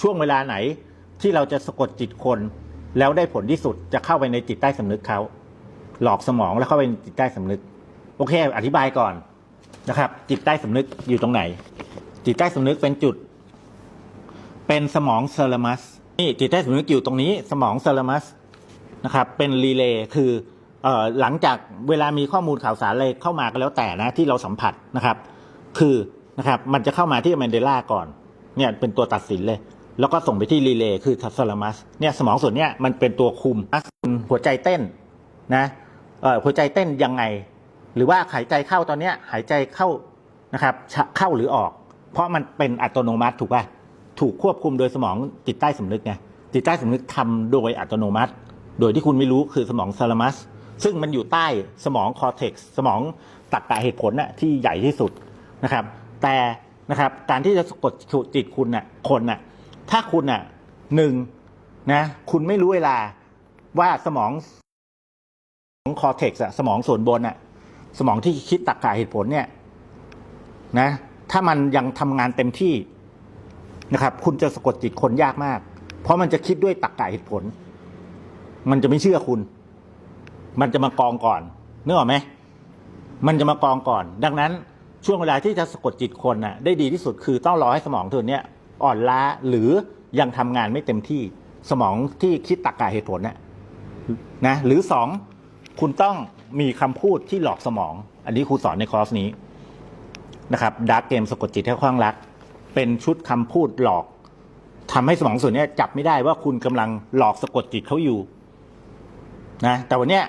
ช่วงเวลาไหนที่เราจะสะกดจิตคน แล้วได้ผลที่สุดจะเข้าไปในจิตใต้สำนึกเขาหลอกสมองแล้วเข้าไปในจิตใต้สำนึก โอเค อธิบายก่อนนะครับ จิตใต้สำนึกอยู่ตรงไหน จิตใต้สำนึกเป็นจุด เป็นสมองเซลมัสนี่จิตใต้สำนึกอยู่ตรงนี้ สมองเซลมัสนะครับเป็นรีเลย์คือเอ่อหลังจากเวลามีข้อมูลข่าวสารอะไรเข้ามาก็แล้วแต่นะที่เราสัมผัสนะครับ คือนะครับมันจะเข้ามาที่แมนเดลาก่อนเนี่ยเป็นตัวตัดสินเลย แล้วก็ส่งไปที่รีเลย์คือทัสลามัสเนี่ยสมองส่วนเนี้ยมันเป็นตัวคุมหัวใจเต้นนะเออหัวใจเต้นยังไง หรือว่าหายใจเข้าตอนเนี้ยหายใจเข้านะครับเข้าหรือออก เพราะมันเป็นอัตโนมัติถูกป่ะถูกควบคุมโดยสมองจิตใต้สำนึกไงจิตใต้สำนึกทำโดยอัตโนมัติ โดยที่คุณไม่รู้คือสมองซาลามัสซึ่งมันอยู่ใต้สมองคอร์เท็กซ์สมองตรรกะเหตุผลน่ะที่ใหญ่ที่สุดนะครับ แต่นะครับการที่จะสะกดจิตคุณน่ะคนน่ะ ถ้าคุณน่ะหนึ่งนะ คุณไม่รู้เวลาว่าสมองของคอเท็กซ์อะสมองส่วนบนอะสมองที่คิดตรรกะเหตุผลเนี่ยนะ ถ้ามันยังทำงานเต็มที่นะครับ คุณจะสะกดจิตคนยากมาก เพราะมันจะคิดด้วยตรรกะเหตุผล มันจะไม่เชื่อคุณ มันจะมากองก่อนนึกออกไหมมันจะมากองก่อน ดังนั้นช่วงเวลาที่จะสะกดจิตคนน่ะ ได้ดีที่สุดคือต้องรอให้สมองตัวเนี้ย อ่อนล้าหรือยังทำงานไม่เต็มที่สมองที่คิดตรรกะเหตุผลน่ะนะหรือสองคุณต้องมีคำพูดที่หลอกสมอง อันนี้ครูสอนในคอร์สนี้นะครับดาร์กเกมสะกดจิตให้คลั่งรัก เป็นชุดคำพูดหลอกทำให้สมองส่วนนี้จับไม่ได้ว่าคุณกำลังหลอกสะกดจิตเขาอยู่นะแต่วันเนี้ย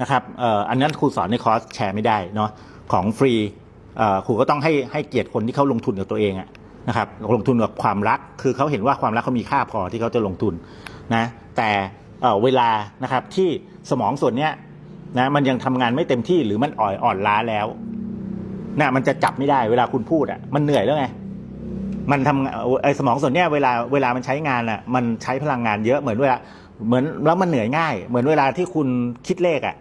นะครับเอ่ออันนั้นครูสอนในคอร์สแชร์ไม่ได้เนาะของฟรีครูก็ต้องให้ให้เกียรติคนที่เขาลงทุนกับตัวเองอะ นะครับลงทุนกับความรัก คือเขาเห็นว่าความรักเขามีค่าพอที่เขาจะลงทุนนะแต่เวลานะครับที่สมองส่วนเนี้ยนะมันยังทำงานไม่เต็มที่หรือมันอ่อยอ่อนล้าแล้วนะมันจะจับไม่ได้เวลาคุณพูดอะมันเหนื่อยแล้วไงมันทำไอ้สมองส่วนเนี้ยเวลาเวลามันใช้งานอะมันใช้พลังงานเยอะเหมือนเวลาเหมือนแล้วมันเหนื่อยง่าย เหมือนเวลาที่คุณคิดเลขอะ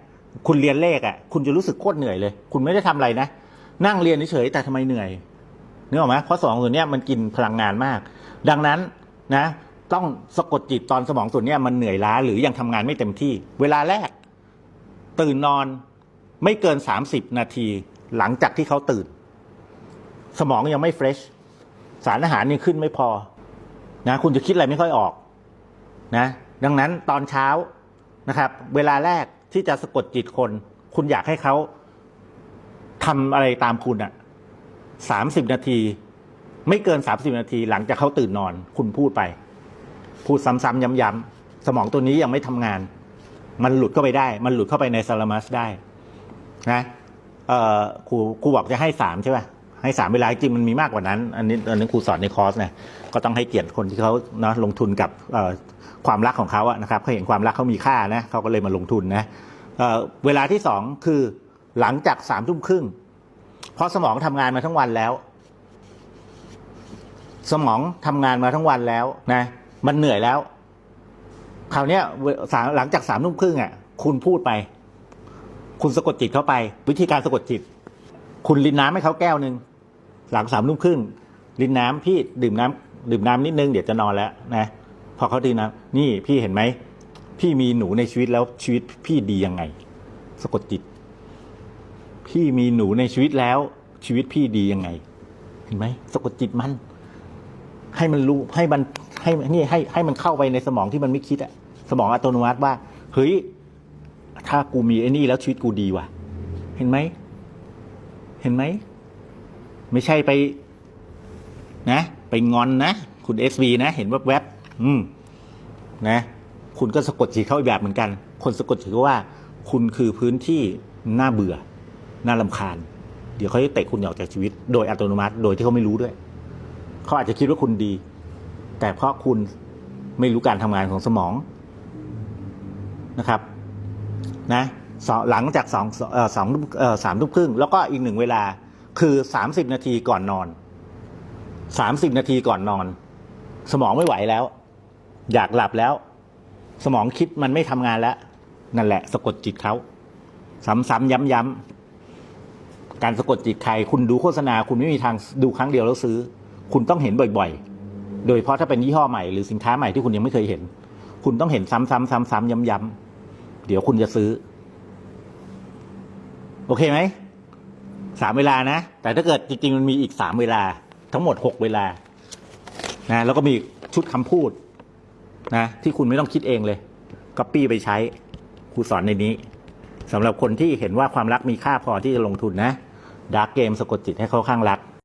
คุณเรียนเลขอะคุณจะรู้สึกโคตรเหนื่อยเลย คุณไม่ได้ทำอะไรนะ นั่งเรียนเฉยแต่ทำไมเหนื่อย นึกออกไหมเพราะสมองส่วนนี้มันกินพลังงานมาก ดังนั้นนะต้องสะกดจิตตอนสมองส่วนนี้มันเหนื่อยล้าหรือยังทำงานไม่เต็มที่ เวลาแรก ตื่นนอนไม่เกินสามสิบนาที หลังจากที่เขาตื่น สมองยังไม่เฟรชสารอาหารยังขึ้นไม่พอนะคุณจะคิดอะไรไม่ค่อยออกนะดังนั้นตอนเช้านะครับ เวลาแรกที่จะสะกดจิตคน คุณอยากให้เขาทำอะไรตามคุณอะ สามสิบนาที ไม่เกินสามสิบนาที หลังจากเขาตื่นนอน คุณพูดไป พูดซ้ำๆย้ำๆสมองตัวนี้ยังไม่ทำงาน มันหลุดเข้าไปได้ มันหลุดเข้าไปในซาลามัสได้นะเออครูครูบอกจะให้สามใช่ป่ะให้สามเวลาจริงมันมีมากกว่านั้น อันนี้อันนี้ครูสอนในคอร์สนะก็ต้องให้เกียรติคนที่เขาเนาะลงทุนกับความรักของเขาอะนะครับเขาเห็นความรักเขามีค่านะเขาก็เลยมาลงทุนนะเเวลาที่สองคือหลังจากสามทุ่มครึ่ง เพราะสมองทำงานมาทั้งวันแล้ว สมองทำงานมาทั้งวันแล้วนะ มันเหนื่อยแล้ว คราวนี้หลังจากสามทุ่มครึ่งอะ คุณพูดไป คุณสะกดจิตเข้าไป วิธีการสะกดจิต คุณลินน้ำให้เขาแก้วหนึ่งหลังสามทุ่มครึ่งลินน้ำพี่ดื่มน้ำดื่มน้ำนิดนึงเดี๋ยวจะนอนแล้วนะพอเขาดื่มน้ำนี่พี่เห็นไหมพี่มีหนูในชีวิตแล้วชีวิตพี่ดียังไง สะกดจิต พี่มีหนูในชีวิตแล้ว ชีวิตพี่ดียังไง เห็นไหมสะกดจิตมัน ให้มันรู้ให้มันให้นี่ให้ให้มันเข้าไปในสมองที่มันไม่คิดอะสมองอัตโนมัติว่า เฮ้ย ถ้ากูมีไอ้นี่แล้วชีวิตกูดีว่ะ เห็นไหม เห็นไหม ไม่ใช่ไป นะ ไปงอนนะ คุณเอสวีนะ เห็นแวบๆอืม นะ คุณก็สะกดจิตเข้าอีกแบบเหมือนกัน คนสะกดจิตก็ว่า คุณคือพื้นที่น่าเบื่อ น่าลำคาญ เดี๋ยวเขาจะเตะคุณออกจากชีวิต โดยอัตโนมัติ โดยที่เขาไม่รู้ด้วย เขาอาจจะคิดว่าคุณดี แต่เพราะคุณไม่รู้การทำงานของสมองนะครับ นะสหลังจากสองสองสามทุ่มครึ่ง แล้วก็อีกหนึ่งเวลาคือสามสิบนาทีก่อนนอนสามสิบนาทีก่อนนอน สมองไม่ไหวแล้ว อยากหลับแล้ว สมองคิดมันไม่ทำงานแล้ว นั่นแหละ สะกดจิตเขา ซ้ำๆย้ำๆ การสะกดจิตใครคุณดูโฆษณา คุณไม่มีทางดูครั้งเดียวแล้วซื้อ คุณต้องเห็นบ่อยๆ โดยเฉพาะถ้าเป็นยี่ห้อใหม่หรือสินค้าใหม่ที่คุณยังไม่เคยเห็น คุณต้องเห็นซ้ำๆซ้ำๆย้ำๆเดี๋ยวคุณจะซื้อ โอเคไหมสามเวลานะ แต่ถ้าเกิดจริงๆมันมีอีกสามเวลา ทั้งหมดหกเวลานะแล้วก็มีชุดคำพูดนะที่คุณไม่ต้องคิดเองเลยก็ปี้ไปใช้ครูสอนในนี้สำหรับคนที่เห็นว่าความรักมีค่าพอที่จะลงทุนนะ ดาร์กเกมสะกดจิตให้เขาข้างรัก